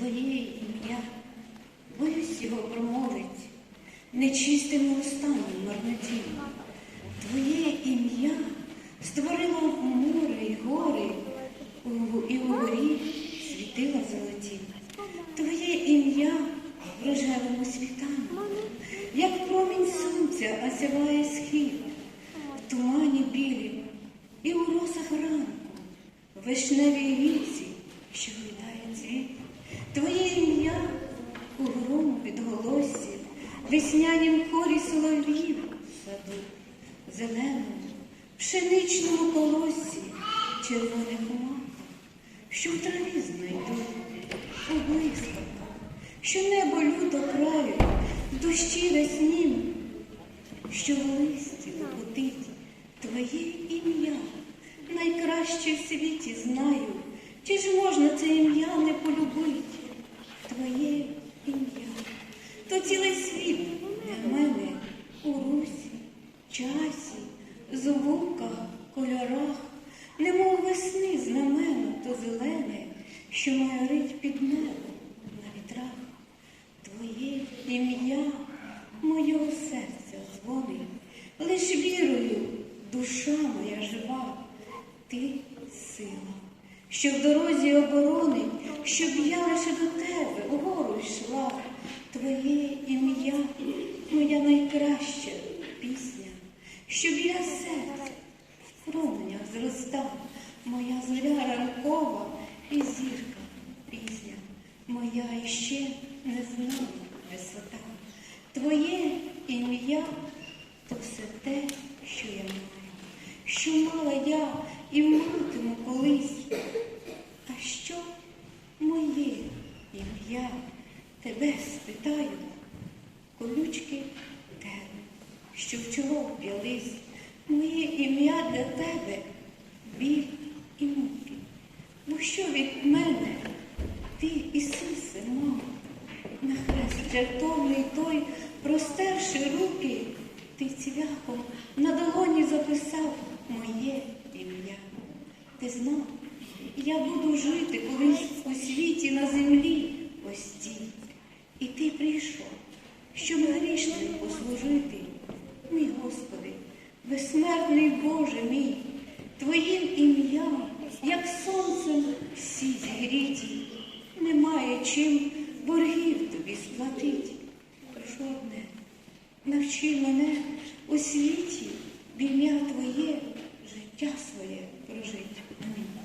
Твоє ім'я, боюсь його промовить, нечистими устами марноті. Твоє ім'я створило море і гори, у- і угорі світила золоті. Твоє ім'я в рожевому світанку, як промінь сонця осяває схід, в тумані білі і у росах ранку, вишневій віці, що. Твоє ім'я у грому підголоссі, веснянім хорі соловів саду, зеленому, пшеничному колосі, червоних маток, що в траві знайду, у блискавках, що небо люто краю, дощі веснім, що в листі лопотить твоє ім'я, найкраще в світі знаю, чи ж можна це ім'я не полюбить? Твоє ім'я, то цілий світ для мене у русі, часі, звуках, кольорах, немов весни знамено то зелене, що майорить під небом на вітрах. Твоє ім'я моєго серця дзвонить, лиш вірою душа моя жива, ти сила, що в дорозі оборонить, щоб я лише до тебе вгору йшла. Твоє ім'я, моя найкраща щоб я серця в променях зростав, моя зоря ранкова і зірка пізня, моя іще не знала висота. Твоє ім'я то все те, що я маю, що мала я і матиму колись. А що моє ім'я тебе спитаю, колючки тебе, що в чоло вп'ялись, моє ім'я для тебе біль і муки. Бо що від мене ти, Ісусе, мав, на хрест жертовний той, простерши руки, ти цвяхом на долоні записав моє ім'я. Ти знав, я буду жити колись у світі на землі ось цій. І ти прийшов, щоб грішним послужити. Мій Господи, безсмертний Боже мій, Твоїм ім'ям, як сонцем всі зігріті, немає чим боргів тобі сплатить. Прошу одне, навчи мене у світі в ім'я Твоє життя своє прожити. Амінь.